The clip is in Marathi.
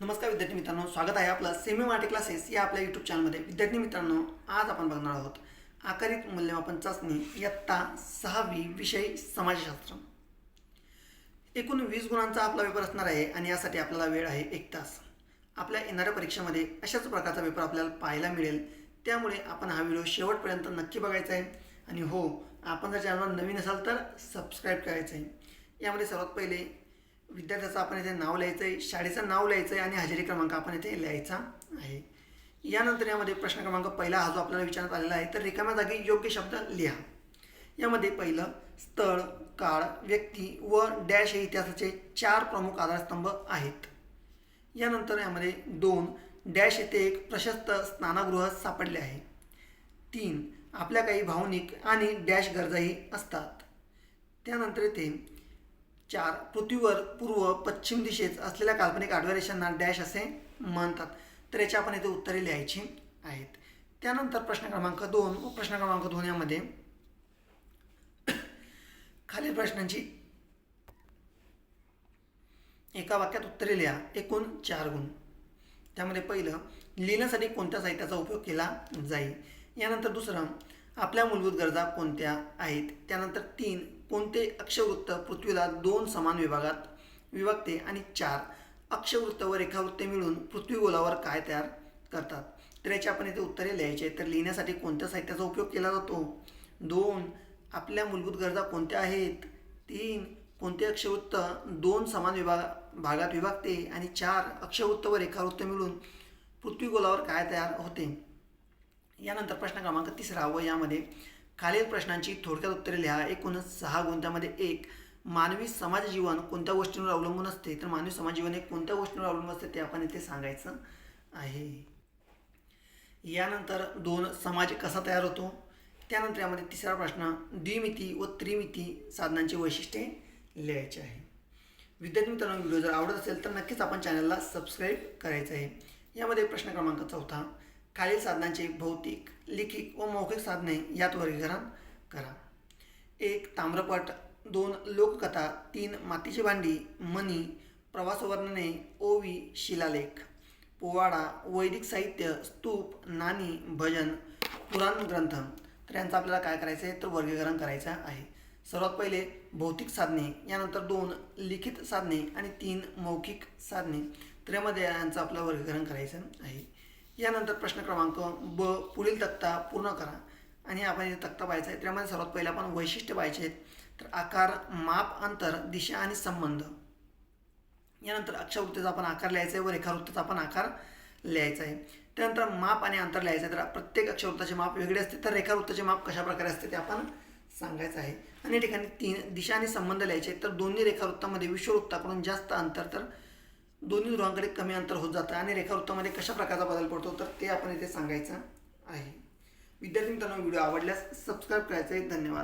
नमस्कार विद्यार्थी मित्रांनो स्वागत आहे आपलं सेमी क्लासेस या आपल्या यूट्यूब चॅनलमध्ये विद्यार्थी मित्रांनो आज आपण बघणार आहोत आकारित मूल्यमापन चाचणी इयत्ता सहावी विषय समाजशास्त्र. एकूण वीस गुणांचा आपला पेपर असणार आहे आणि यासाठी आपल्याला वेळ आहे एक तास. आपल्या येणाऱ्या परीक्षेमध्ये अशाच प्रकारचा पेपर आपल्याला पाहायला मिळेल. त्यामुळे आपण हा व्हिडिओ शेवटपर्यंत नक्की बघायचा आहे. आणि हो आपण जर चॅनलवर नवीन असाल तर सबस्क्राईब करायचं आहे. यामध्ये सर्वात पहिले विद्यार्थ्याचं आपण इथे नाव लिहायचं आहे शाळेचं नाव लिहायचं आहे आणि हजेरी क्रमांक आपण इथे लिहायचा आहे. यानंतर यामध्ये प्रश्न क्रमांक पहिला हा जो आपल्याला विचारण्यात आलेला आहे तर रिकाम्या जागी योग्य शब्द लिहा. यामध्ये पहिलं स्थळ काळ व्यक्ती व डॅश हे इतिहासाचे चार प्रमुख आधारस्तंभ आहेत. यानंतर यामध्ये दोन डॅश येथे एक प्रशस्त स्नानागृह सापडले आहे. तीन आपल्या काही भावनिक आणि डॅश गरजाही असतात. त्यानंतर येथे चार पृथ्वीवर पूर्व पश्चिम दिशेत असलेल्या काल्पनिक आडव्या रेषांना डॅश असे म्हणतात. तर याची आपण इथे उत्तरे लिहायची आहेत. त्यानंतर प्रश्न क्रमांक दोन व प्रश्न क्रमांक दोन यामध्ये खालील प्रश्नांची एका वाक्यात उत्तरे लिहा. एकूण चार गुण. त्यामध्ये पहिलं लिहिण्यासाठी कोणत्या साहित्याचा उपयोग केला जाईल? यानंतर दुसरं आपल्या मूलभूत गरजा कोणत्या आहेत? त्यानंतर तीन कोणते अक्षवृत्त पृथ्वीला दोन समान विभागात विभागते आणि चार अक्षवृत्त व रेखावृत्ते मिळून पृथ्वीगोलावर काय तयार करतात? तर याचे आपण इथे उत्तरे लिहायचे आहेत. तर लिहिण्यासाठी कोणत्या साहित्याचा उपयोग केला जातो? दोन आपल्या मूलभूत गरजा कोणत्या आहेत? तीन कोणते अक्षवृत्त दोन समान विभाग भागात विभागते आणि चार अक्षवृत्त व रेखावृत्त मिळून पृथ्वीगोलावर काय तयार होते? यानंतर प्रश्न क्रमांक तिसरा व यामध्ये खालील प्रश्नांची थोडक्यात उत्तरे लिहा. एकूण सहा गुणत्यामध्ये एक मानवी समाज जीवन कोणत्या गोष्टींवर अवलंबून असते? तर मानवी समाज जीवन हे कोणत्या गोष्टींवर अवलंबून असते ते आपण इथे सांगायचं आहे. यानंतर दोन समाज कसा तयार होतो? त्यानंतर यामध्ये तिसरा प्रश्न द्विमिती व त्रिमिती साधनांची वैशिष्ट्ये लिहायची आहे. विद्यार्थी मित्रांनो व्हिडिओ जर आवडत असेल तर नक्कीच आपण चॅनलला सबस्क्राईब करायचं आहे. यामध्ये प्रश्न क्रमांक चौथा खालील साधनांचे भौतिक लिखित व मौखिक साधने यात वर्गीकरण करा. एक ताम्रपट. दोन लोककथा. तीन मातीची भांडी. मणी प्रवासवर्णने. ओवी शिलालेख. पोवाडा. वैदिक साहित्य. स्तूप. नाणी. भजन. पुराण ग्रंथ. तर यांचं आपल्याला काय करायचं आहे? तर वर्गीकरण करायचं आहे. सर्वात पहिले भौतिक साधने. यानंतर दोन लिखित साधने. आणि तीन मौखिक साधने. तर यामध्ये यांचं आपलं वर्गीकरण करायचं आहे. यानंतर प्रश्न क्रमांक ब पुढील तक्ता पूर्ण करा. आणि आपण इथे तक्ता पाहायचा आहे. त्यामध्ये सर्वात पहिले आपण वैशिष्ट्य पाहायचे आहेत. तर आकार माप अंतर दिशा आणि संबंध. यानंतर अक्षरवृत्तीचा आपण आकार लिहायचा आहे व रेखावृत्ताचा आपण आकार लिहायचा आहे. त्यानंतर माप आणि अंतर लिहायचं आहे. तर प्रत्येक अक्षरवृत्ताचे माप वेगळे असते. तर रेखावृत्ताचे माप कशा प्रकारे असते ते आपण सांगायचं आहे. आणि या ठिकाणी तीन दिशा आणि संबंध लिहायचे आहेत. तर दोन्ही रेखावृत्तामध्ये विश्ववृत्ताकडून जास्त अंतर तर दोन्ही ध्रुवांकडे कमी अंतर होत जातं आणि रेखावृत्तामध्ये कशा प्रकारचा बदल पडतो तर ते आपण इथे सांगायचं आहे. विद्यार्थी मित्रांनो व्हिडिओ आवडल्यास सबस्क्राईब करायचं आहे. धन्यवाद.